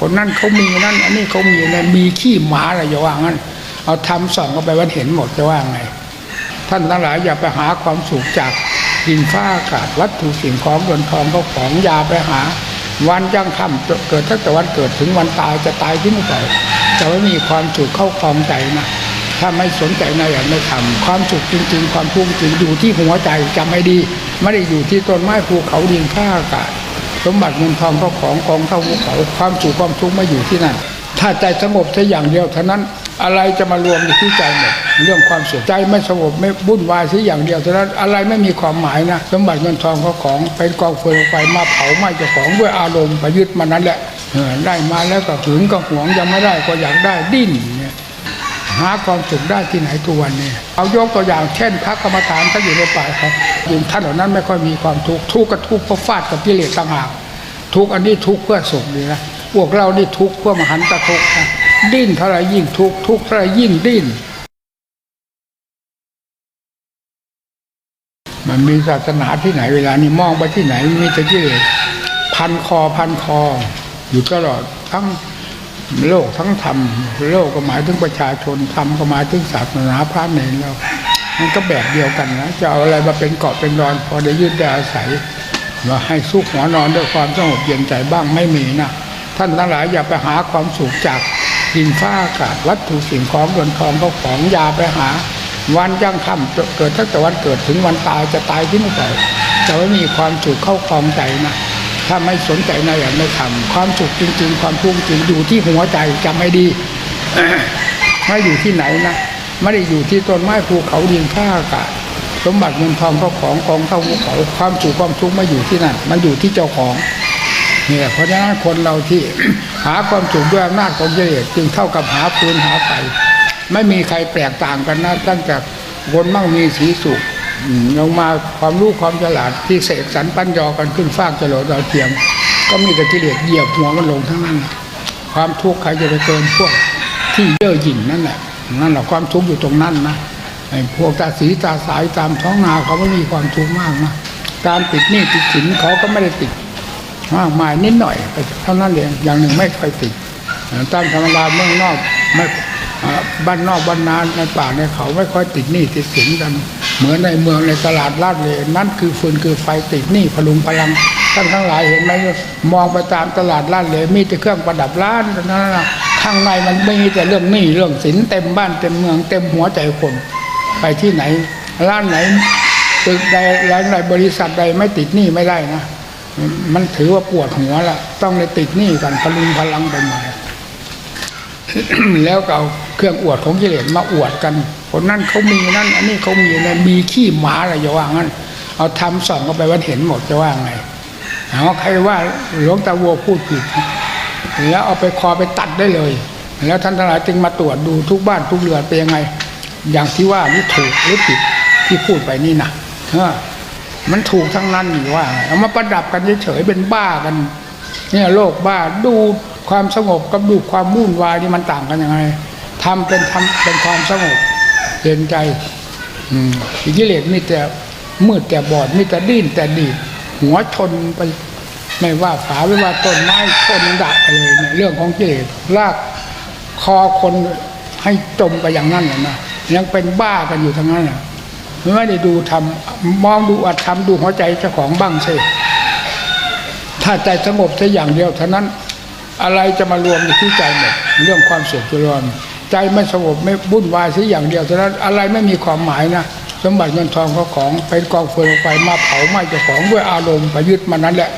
คนนั้นเขามีนั่น อันนี้เขามีนั่นมีขี้หมาอะไรอย่าว่างั้น เอาทำส่องเข้าไปวันเห็นหมดจะว่าไง ท่านทั้งหลายอย่าไปหาความสุขจากดินฟ้าอากาศวัตถุสิ่งของเงินทองเขาของยาไปหา วันยังค่ำเกิดตั้งแต่วันเกิดถึงวันตายจะตายที่เมื่อไหร่จะไม่มีความสุขเข้าคลองใจนะถ้าไม่สนใจในอย่างไม่ทำความสุขจริง ๆ ความทุกข์จริงอยู่ที่หัวใจจำให้ดี ไม่ได้อยู่ที่ต้นไม้ภูเขาดินฟ้าอากาศ สมบัติเงินทองเขาของกองเท่าภูเขาความสุขความทุกข์ไม่อยู่ที่นั่นถ้าใจสงบแค่อย่างเดียวเท่านั้นอะไรจะมารวมอยู่ที่ใจหมดเรื่องความสุขใจไม่สงบไม่วุ่นวายที่อย่างเดียวเท่านั้นอะไรไม่มีความหมายนะ สมบัติเงินทองเขาของเป็นกองเฟืองไฟมาเผาไหม้เจ้าของด้วยอารมณ์ไปยึดมันนั้นแหละได้มาแล้วก็ถึงก็หวงยังไม่ได้ก็อยากได้ดิ้น หาความสุขได้ที่ไหนทุกวันนี้เอายกตัวอย่างเช่นพระกรรมฐานท่านอยู่ในป่าครับยิงท่านเหล่านั้นไม่ค่อยมีความทุกข์ทุกข์ก็ทุกข์เพราะฟาดกับกิเลสต่างหากทุกข์อันนี้ทุกข์เพื่อสุขนี่นะพวกเรานี่ทุกข์เพื่อมหันตทุกข์ดิ้นเท่าไรยิ่งทุกข์ทุกข์เท่าไรยิ่งดิ้นมันมีศาสนาที่ไหนเวลานี้มองไปที่ไหนมีแต่กิเลสพันคอพันคอ อยู่ตลอดทั้ง โลกทั้งธรรมโลกก็หมายถึงประชาชนธรรมก็หมายถึงศาสนาพระเนรแล้วมันก็แบบเดียวกันนะจะเอาอะไรมาเป็นเกาะเป็นรอน พอได้ยืดได้อาศัยว่าให้สุขหัวนอนด้วยความสงบเย็นใจบ้างไม่มีนะท่านทั้งหลายอย่าไปหาความสุขจากดินฟ้าอากาศวัตถุสิ่งของเงินทองเขาของยาไปหา วันยังค่ำเกิดตั้งแต่วันเกิดถึงวันตายจะตายที่เมื่อไหร่จะไม่มีความสุขเข้าคลองใจนะ ถ้าไม่สนใจในอย่างไม่ทำความสุขจริง ๆ ความทุกข์จริงอยู่ที่หัวใจจำให้ดีไม่อยู่ที่ไหนนะไม่ได้อยู่ที่ต้นไม้ภูเขาดินฟ้าอากาศสมบัติเงินทองเขาของกองเท่าภูเขาความสุขความทุกข์ไม่อยู่ที่นั่นมันอยู่ที่เจ้าของเนี่ยเพราะฉะนั้นคนเราที่หาความสุขด้วยอำนาจของกิเลสจึงเท่ากับหาปืนหาไฟไม่มีใครแปลกต่างกันนะตั้งแต่คนมั่งมีสีสุข ลงมาความรู้ความฉลาดที่เสกสรรปัญญากันขึ้นฟากจรดดาวเทียม ก็มีแต่กิเลสเหยียบหัวมันลงทั้งนั้น ความทุกข์ใครจะไปเกินพวกที่เย่อหยิ่งนั่นแหละนั่นแหละความทุกข์อยู่ตรงนั้นนะไอ้พวกตาสีตาสายตามท้องนาเขาไม่มีความทุกข์มากนะการติดหนี้ติดสินเขาก็ไม่ได้ติดมากมายนิดหน่อยเท่านั้นเองอย่างหนึ่งไม่ค่อยติดตามธรรมดาเมืองนอกไม่บ้านนอกบ้านนาในป่าในเขาไม่ค่อยติดหนี้ติดสินกัน เหมือนในเมืองในตลาดลาดเลยนั่นคือฟืนคือไฟติดหนี้พลุงพลังท่านทั้งหลายเห็นไหมมองไปตามตลาดลาดเลยมีแต่เครื่องประดับร้านนั่นข้างในมันไม่มีแต่เรื่องหนี้เรื่องสินเต็มบ้านเต็มเมืองเต็มหัวใจคน ไปที่ไหน ร้านไหนตึกใดร้านใดบริษัทใดไม่ติดหนี้ไม่ได้นะมันถือว่าปวดหัวละต้องเลยติดหนี้กันพลุงพลังไปหมดแล้วก็เอา เครื่องอวดของกิเลสมาอวดกันคนนั้นเขามีนั่น อันนี้เขามีนั่นมีขี้หมาอะไรอย่าว่างั้น เอาทำส่องเข้าไปวันเห็นหมดจะว่าไงเอาใครว่าหลวงตาวัวพูดผิดแล้วเอาไปคอไปตัดได้เลย แล้วท่านทั้งหลายจึงมาตรวจดูทุกบ้านทุกเรือนเป็นยังไง อย่างที่ว่านี่ถูกหรือผิดที่พูดไปนี่นะเออมันถูกทั้งนั้นอยู่ว่า เอามาประดับกันเฉยๆเป็นบ้ากัน เนี่ยโลกบ้าดูความสงบกับดูความวุ่นวายนี่มันต่างกันยังไง ทำเป็นทำเป็นความสงบเย็นใจอืมอีกิเลสมีแต่มืดแต่บอดมีแต่ดิ้นแต่ดีหัวชนไปไม่ว่าฝาไม่ว่าต้นไม้ชนดักไปเลยเนี่ยเรื่องของกิเลสลากคอคนให้จมไปอย่างนั้นน่ะนะยังเป็นบ้ากันอยู่ทั้งนั้นนะไม่ได้ดูทำมองดูอัดทำดูหัวใจเจ้าของบ้างสิถ้าใจสงบแค่อย่างเดียวเท่านั้น อะไรจะมารวมอยู่ที่ใจหมดเรื่องความสุขจะรวม ใจไม่สงบไม่วุ่นวายแค่อย่างเดียวเท่นั้นอะไรไม่มีความหมายนะสมบัติเงินทองเขาของเป็นกองเฟืองไฟมาเผาไหม้เจ้าของด้วยอารมณ์ไปยึดมันนั้นแหละ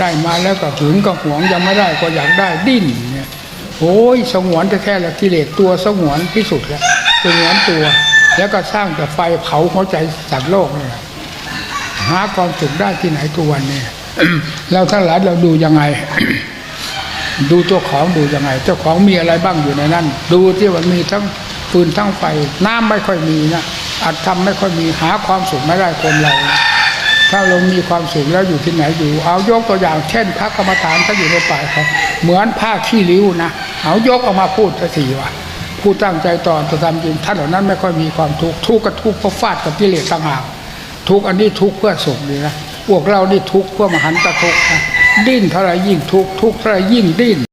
ได้มาแล้วก็ถึงก็หวงยังไม่ได้ก็อยากได้ดิ้นเนี่ยโอ้ยสงวนแท้ๆแล้วกิเลสตัวสงวนที่สุดแล้วสงวนตัว แล้วก็สร้างแต่ไฟเผาหัวใจสัตว์โลกเนี่ยหาความสุขได้ที่ไหนทุกวันเนี่ยเราทั้งหลายเราดูยังไง ดูตัวของดูยังไง เจ้าของมีอะไรบ้างอยู่ในนั้น ดูที่มันมีทั้งฟืนทั้งไฟน้ำไม่ค่อยมีนะอัดทำไม่ค่อยมีหาความสุขไม่ได้คนเรา ถ้าเรามีความสุขแล้วอยู่ที่ไหนอยู่ เอายกตัวอย่างเช่นพระกรรมฐานถ้าอยู่ในป่าเขาเหมือนผ้าขี้ริ้วนะเอายกออกมาพูดสักทีว่าผู้ตั้งใจต่อจะทำจริงท่านเหล่านั้นไม่ค่อยมีความทุกข์ทุกข์ก็ทุกข์เพราะฟาดกับกิเลสต่างหากทุกข์อันนี้ทุกข์เพื่อสุขนี่นะพวกเรานี่ทุกข์เพื่อมหันตทุกข์นะ ดิ้นเท่าไรยิ่งทุกทุกเท่าไรยิ่งดิ้น